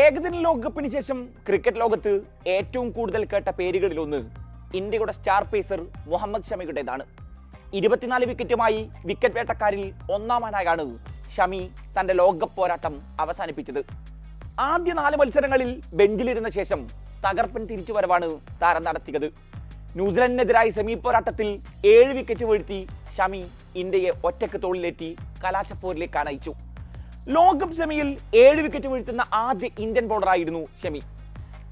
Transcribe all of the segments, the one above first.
ഏകദിന ലോകകപ്പിന് ശേഷം ക്രിക്കറ്റ് ലോകത്ത് ഏറ്റവും കൂടുതൽ കേട്ട പേരുകളിലൊന്ന് ഇന്ത്യയുടെ സ്റ്റാർ പേസർ മുഹമ്മദ് ഷമിയുടേതാണ്. ഇരുപത്തിനാല് വിക്കറ്റുമായി വിക്കറ്റ് വേട്ടക്കാരിൽ ഒന്നാമനായാണ് ഷമി തന്റെ ലോകകപ്പ് പോരാട്ടം അവസാനിപ്പിച്ചത്. ആദ്യ നാല് മത്സരങ്ങളിൽ ബെഞ്ചിലിരുന്ന ശേഷം തകർപ്പൻ തിരിച്ചുവരവാണ് താരം നടത്തിയത്. ന്യൂസിലൻഡിനെതിരായ സെമി പോരാട്ടത്തിൽ ഏഴ് വിക്കറ്റ് വീഴ്ത്തി ഷമി ഇന്ത്യയെ ഒറ്റയ്ക്ക് തോളിലേറ്റി കലാശപ്പോരിലേക്ക് അയച്ചു. ലോകകപ്പ് സെമിയിൽ ഏഴ് വിക്കറ്റ് വീഴ്ത്തുന്ന ആദ്യ ഇന്ത്യൻ ബോളറായിരുന്നു ഷമി.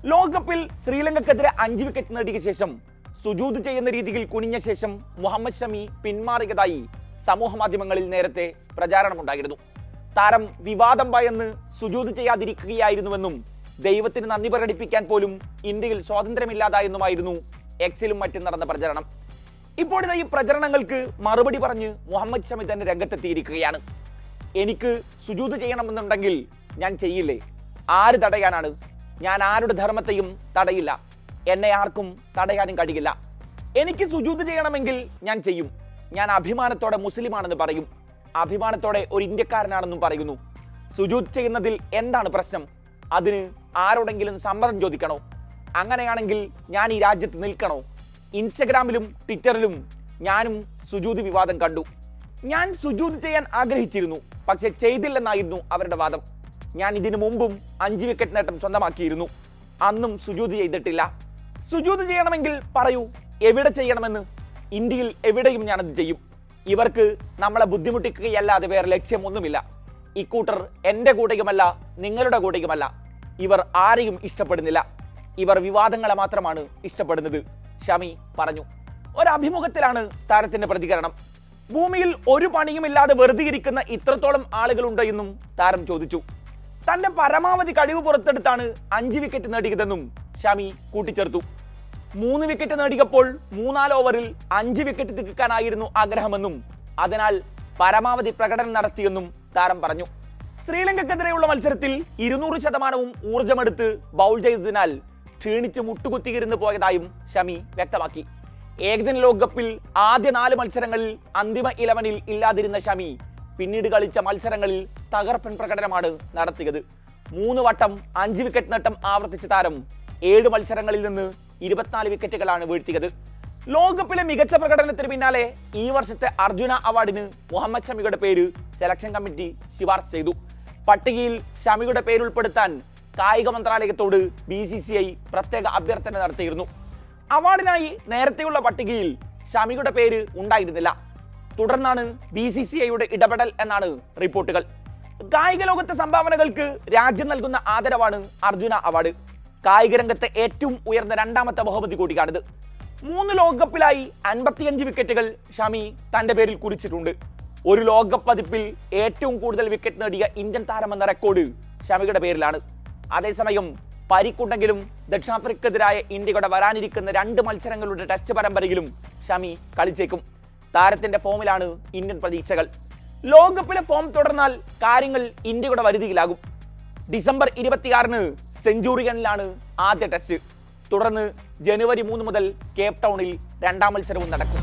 ലോകകപ്പിൽ ശ്രീലങ്കക്കെതിരെ അഞ്ച് വിക്കറ്റ് നേടിയ ശേഷം സുജൂത് ചെയ്യുന്ന രീതിയിൽ കുനിഞ്ഞ ശേഷം മുഹമ്മദ് ഷമി പിന്മാറിയതായി സമൂഹ മാധ്യമങ്ങളിൽ നേരത്തെ പ്രചാരണമുണ്ടായിരുന്നു. താരം വിവാദം ഭയന്ന് സുജൂത് ചെയ്യാതിരിക്കുകയായിരുന്നുവെന്നും ദൈവത്തിന് നന്ദി പ്രകടിപ്പിക്കാൻ പോലും ഇന്ത്യയിൽ സ്വാതന്ത്ര്യമില്ലാതായെന്നുമായിരുന്നു എക്സിലും മറ്റും നടന്ന പ്രചരണം. ഇപ്പോഴത്തെ ഈ പ്രചരണങ്ങൾക്ക് മറുപടി പറഞ്ഞ് മുഹമ്മദ് ഷമി തന്നെ രംഗത്തെത്തിയിരിക്കുകയാണ്. എനിക്ക് സുജൂത് ചെയ്യണമെന്നുണ്ടെങ്കിൽ ഞാൻ ചെയ്യില്ലേ? ആര് തടയാനാണ്? ഞാൻ ആരുടെ ധർമ്മത്തെയും തടയില്ല. എന്നെ ആർക്കും തടയാനും കഴിയില്ല. എനിക്ക് സുജൂത് ചെയ്യണമെങ്കിൽ ഞാൻ ചെയ്യും. ഞാൻ അഭിമാനത്തോടെ മുസ്ലിമാണെന്ന് പറയും. അഭിമാനത്തോടെ ഒരു ഇന്ത്യക്കാരനാണെന്നും പറയുന്നു. സുജൂത് ചെയ്യുന്നതിൽ എന്താണ് പ്രശ്നം? അതിന് ആരോടെങ്കിലും സമ്മതം ചോദിക്കണോ? അങ്ങനെയാണെങ്കിൽ ഞാൻ ഈ രാജ്യത്ത് നിൽക്കണോ? ഇൻസ്റ്റഗ്രാമിലും ട്വിറ്ററിലും ഞാനും സുജൂത് വിവാദം കണ്ടു. ഞാൻ സുജൂത് ചെയ്യാൻ ആഗ്രഹിച്ചിരുന്നു പക്ഷെ ചെയ്തില്ലെന്നായിരുന്നു അവരുടെ വാദം. ഞാൻ ഇതിനു മുമ്പും അഞ്ച് വിക്കറ്റ് നേട്ടം സ്വന്തമാക്കിയിരുന്നു. അന്നും സുജൂത് ചെയ്തിട്ടില്ല. സുജൂത് ചെയ്യണമെങ്കിൽ പറയൂ എവിടെ ചെയ്യണമെന്ന്? ഇന്ത്യയിൽ എവിടെയും ഞാനത് ചെയ്യും. ഇവർക്ക് നമ്മളെ ബുദ്ധിമുട്ടിക്കുകയല്ലാതെ വേറെ ലക്ഷ്യമൊന്നുമില്ല. ഇക്കൂട്ടർ എന്റെ കൂടെയുമല്ല നിങ്ങളുടെ കൂടെയുമല്ല. ഇവർ ആരെയും ഇഷ്ടപ്പെടുന്നില്ല. ഇവർ വിവാദങ്ങളെ മാത്രമാണ് ഇഷ്ടപ്പെടുന്നത് ഷമി പറഞ്ഞു. ഒരഭിമുഖത്തിലാണ് താരത്തിന്റെ പ്രതികരണം. ഭൂമിയിൽ ഒരു പണിയുമില്ലാതെ വെറുതെ ഇരിക്കുന്ന ഇത്രത്തോളം ആളുകളുണ്ട് എന്നും താരം ചോദിച്ചു. തന്റെ പരമാവധി കഴിവ് പുറത്തെടുത്താണ് അഞ്ച് വിക്കറ്റ് നേടിയതെന്നും ഷമി കൂട്ടിച്ചേർത്തു. മൂന്ന് വിക്കറ്റ് നേടിയപ്പോൾ മൂന്നാൽ ഓവറിൽ അഞ്ച് വിക്കറ്റ് തിക്കാനായിരുന്നു ആഗ്രഹമെന്നും അതിനാൽ പരമാവധി പ്രകടനം നടത്തിയെന്നും താരം പറഞ്ഞു. ശ്രീലങ്കക്കെതിരെയുള്ള മത്സരത്തിൽ ഇരുന്നൂറ് ശതമാനവും ഊർജമെടുത്ത് ബൗൾ ചെയ്തതിനാൽ ക്ഷീണിച്ച് മുട്ടുകുത്തിയിരുന്ന് പോയതായും ഷമി വ്യക്തമാക്കി. ഏകദിന ലോകകപ്പിൽ ആദ്യ നാല് മത്സരങ്ങളിൽ അന്തിമ ഇലവനിൽ ഇല്ലാതിരുന്ന ഷമി പിന്നീട് കളിച്ച മത്സരങ്ങളിൽ തകർപ്പൻ പ്രകടനമാണ് നടത്തിയത്. മൂന്ന് വട്ടം അഞ്ച് വിക്കറ്റ് നേട്ടം ആവർത്തിച്ച താരം ഏഴ് മത്സരങ്ങളിൽ നിന്ന് ഇരുപത്തിനാല് വിക്കറ്റുകളാണ് വീഴ്ത്തിയത്. ലോകകപ്പിലെ മികച്ച പ്രകടനത്തിന് പിന്നാലെ ഈ വർഷത്തെ അർജുന അവാർഡിന് മുഹമ്മദ് ഷമിയുടെ പേര് സെലക്ഷൻ കമ്മിറ്റി ശുപാർശ ചെയ്തു. പട്ടികയിൽ ഷമിയുടെ പേര് ഉൾപ്പെടുത്താൻ കായിക മന്ത്രാലയത്തോട് ബി സി സി ഐ പ്രത്യേക അഭ്യർത്ഥന നടത്തിയിരുന്നു. അവാർഡിനായി നേരത്തെയുള്ള പട്ടികയിൽ ഷമിയുടെ പേര് ഉണ്ടായിരുന്നില്ല. തുടർന്നാണ് ബി സി സി ഐയുടെ ഇടപെടൽ എന്നാണ് റിപ്പോർട്ടുകൾ. കായിക ലോകത്തെ സംഭാവനകൾക്ക് രാജ്യം നൽകുന്ന ആദരവാണ് അർജുന അവാർഡ്. കായിക രംഗത്തെ ഏറ്റവും ഉയർന്ന രണ്ടാമത്തെ ബഹുമതി കൂടിയാണിത് മൂന്ന് ലോകകപ്പിലായി അൻപത്തിയഞ്ച് വിക്കറ്റുകൾ ഷമി തന്റെ പേരിൽ കുറിച്ചിട്ടുണ്ട്. ഒരു ലോകകപ്പ് പതിപ്പിൽ ഏറ്റവും കൂടുതൽ വിക്കറ്റ് നേടിയ ഇന്ത്യൻ താരമെന്ന റെക്കോർഡ് ഷമിയുടെ പേരിലാണ്. അതേസമയം പരിക്കുണ്ടെങ്കിലും ദക്ഷിണാഫ്രിക്കെതിരായ ഇന്ത്യയുടെ വരാനിരിക്കുന്ന രണ്ട് മത്സരങ്ങളുടെ ടെസ്റ്റ് പരമ്പരയിലും ഷമി കളിച്ചേക്കും. താരത്തിന്റെ ഫോമിലാണ് ഇന്ത്യൻ പ്രതീക്ഷകൾ. ലോകകപ്പിലെ ഫോം തുടർന്നാൽ കാര്യങ്ങൾ ഇന്ത്യയുടെ വരുതിയിലാകും. ഡിസംബർ ഇരുപത്തിയാറിന് സെഞ്ചുറിയനിലാണ് ആദ്യ ടെസ്റ്റ്. തുടർന്ന് ജനുവരി മൂന്ന് മുതൽ കേപ്പ് ടൗണിൽ രണ്ടാം മത്സരവും നടക്കും.